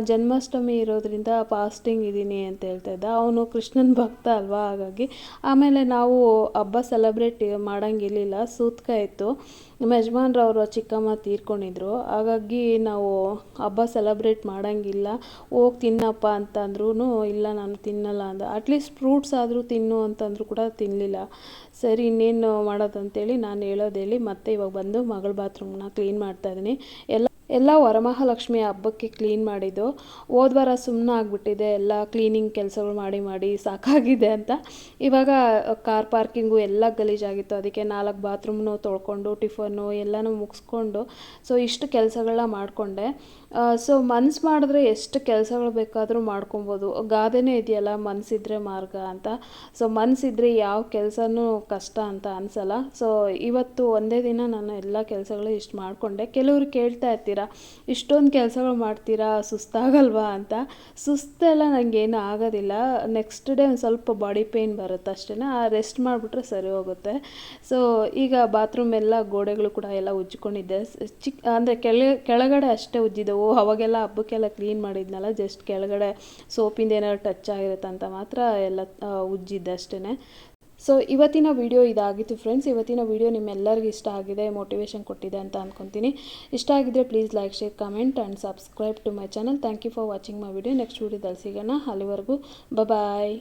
ಜನ್ಮಾಷ್ಟಮಿ ಇರೋದ್ರಿಂದ ಫಾಸ್ಟಿಂಗ್ ಇದ್ದೀನಿ ಅಂತ ಹೇಳ್ತಾ ಇದ್ದ. ಅವನು ಕೃಷ್ಣನ ಭಕ್ತ ಅಲ್ವಾ? ಹಾಗಾಗಿ ಆಮೇಲೆ ನಾವು ಹಬ್ಬ ಸೆಲೆಬ್ರೇಟ್ ಮಾಡೋಂಗಿರಲಿಲ್ಲ. ಸೂತ್ಕ ಇತ್ತು. ನಮ್ಮ ಯಜಮಾನ್ರವರು ಚಿಕ್ಕಮ್ಮ ತೀರ್ಕೊಂಡಿದ್ರು. ಹಾಗಾಗಿ ನಾವು ಹಬ್ಬ ಸೆಲೆಬ್ರೇಟ್ ಮಾಡೋಂಗಿಲ್ಲ. ಹೋಗಿ ತಿನ್ನಪ್ಪ ಅಂತಂದ್ರೂ ಇಲ್ಲ, ನಾನು ತಿನ್ನಲ್ಲ ಅಂದ. ಅಟ್ಲೀಸ್ಟ್ ಫ್ರೂಟ್ಸ್ ಆದರೂ ತಿನ್ನು ಅಂತಂದ್ರೂ ಕೂಡ ತಿನ್ನಲಿಲ್ಲ ಸರಿ, ಇನ್ನೇನು ಮಾಡೋದು ಅಂತೇಳಿ ನಾನು ಹೇಳೋದೇಳಿ ಮತ್ತೆ ಇವಾಗ ಬಂದು ಮಗಳ ಬಾತ್ರೂಮ್ನ ಕ್ಲೀನ್ ಮಾಡ್ತಾ ಇದ್ದೀನಿ. ಎಲ್ಲ ಎಲ್ಲ ವರಮಹಾಲಕ್ಷ್ಮಿ ಹಬ್ಬಕ್ಕೆ ಕ್ಲೀನ್ ಮಾಡಿದ್ದು. ಹೋದ ವಾರ ಸುಮ್ಮನೆ ಆಗಿಬಿಟ್ಟಿದೆ. ಎಲ್ಲ ಕ್ಲೀನಿಂಗ್ ಕೆಲಸಗಳು ಮಾಡಿ ಮಾಡಿ ಸಾಕಾಗಿದೆ ಅಂತ. ಇವಾಗ ಕಾರ್ ಪಾರ್ಕಿಂಗು ಎಲ್ಲ ಗಲೀಜಾಗಿತ್ತು. ಅದಕ್ಕೆ ನಾಲ್ಕು ಬಾತ್ರೂಮ್ನು ತೊಳ್ಕೊಂಡು, ಟಿಫನ್ನು ಎಲ್ಲನೂ ಮುಗಿಸ್ಕೊಂಡು, ಸೊ ಇಷ್ಟು ಕೆಲಸಗಳನ್ನ ಮಾಡಿಕೊಂಡೆ. ಸೊ ಮನ್ಸು ಮಾಡಿದ್ರೆ ಎಷ್ಟು ಕೆಲಸಗಳು ಬೇಕಾದರೂ ಮಾಡ್ಕೊಬೋದು. ಗಾದೆನೇ ಇದೆಯಲ್ಲ ಮನಸ್ಸಿದ್ರೆ ಮಾರ್ಗ ಅಂತ. ಸೊ ಮನಸ್ಸಿದ್ರೆ ಯಾವ ಕೆಲಸನೂ ಕಷ್ಟ ಅಂತ ಅನಿಸಲ್ಲ. ಸೊ ಇವತ್ತು ಒಂದೇ ದಿನ ನಾನು ಎಲ್ಲ ಕೆಲಸಗಳು ಇಷ್ಟು ಮಾಡಿಕೊಂಡೆ. ಕೆಲವರು ಕೇಳ್ತಾ ಇರ್ತೀರಾ, ಇಷ್ಟೊಂದು ಕೆಲಸಗಳು ಮಾಡ್ತೀರಾ, ಸುಸ್ತಾಗಲ್ವಾ ಅಂತ? ಸುಸ್ತೆಲ್ಲ ನನಗೇನು ಆಗೋದಿಲ್ಲ. ನೆಕ್ಸ್ಟ್ ಡೇ ಒಂದು ಸ್ವಲ್ಪ ಬಾಡಿ ಪೇಯ್ನ್ ಬರುತ್ತೆ ಅಷ್ಟೇ ಆ ರೆಸ್ಟ್ ಮಾಡಿಬಿಟ್ರೆ ಸರಿ ಹೋಗುತ್ತೆ. ಸೊ ಈಗ ಬಾತ್ರೂಮ್ ಎಲ್ಲ ಗೋಡೆಗಳು ಕೂಡ ಎಲ್ಲ ಉಜ್ಜಿಕೊಂಡಿದ್ದೆ. ಚಿಕ್ಕ ಅಂದರೆ ಕೆಳ, ಕೆಳಗಡೆ ಅಷ್ಟೇ ಉಜ್ಜಿದ್ದೆವು ಅವಾಗೆಲ್ಲ ಹಬ್ಬಕ್ಕೆಲ್ಲ ಕ್ಲೀನ್ ಮಾಡಿದ್ನಲ್ಲ ಜಸ್ಟ್ ಕೆಳಗಡೆ ಸೋಪಿಂದ ಏನಾದ್ರು ಟಚ್ ಆಗಿರುತ್ತೆ ಅಂತ ಮಾತ್ರ ಎಲ್ಲ ಉಜ್ಜಿದ್ದಷ್ಟೇ ಸೊ ಇವತ್ತಿನ ವಿಡಿಯೋ ಇದಾಗಿತ್ತು ಫ್ರೆಂಡ್ಸ್ ಇವತ್ತಿನ ವಿಡಿಯೋ ನಿಮ್ಮೆಲ್ಲರಿಗೂ ಇಷ್ಟ ಆಗಿದೆ ಮೋಟಿವೇಶನ್ ಕೊಟ್ಟಿದೆ ಅಂತ ಅಂದ್ಕೊತೀನಿ ಇಷ್ಟ ಆಗಿದ್ರೆ please like share comment and subscribe to my channel thank you for watching my video next ವಿಡಿಯೋದಲ್ಲಿ ಸಿಗೋಣ. ಅಲ್ಲಿವರೆಗೂ ಬಾಯ್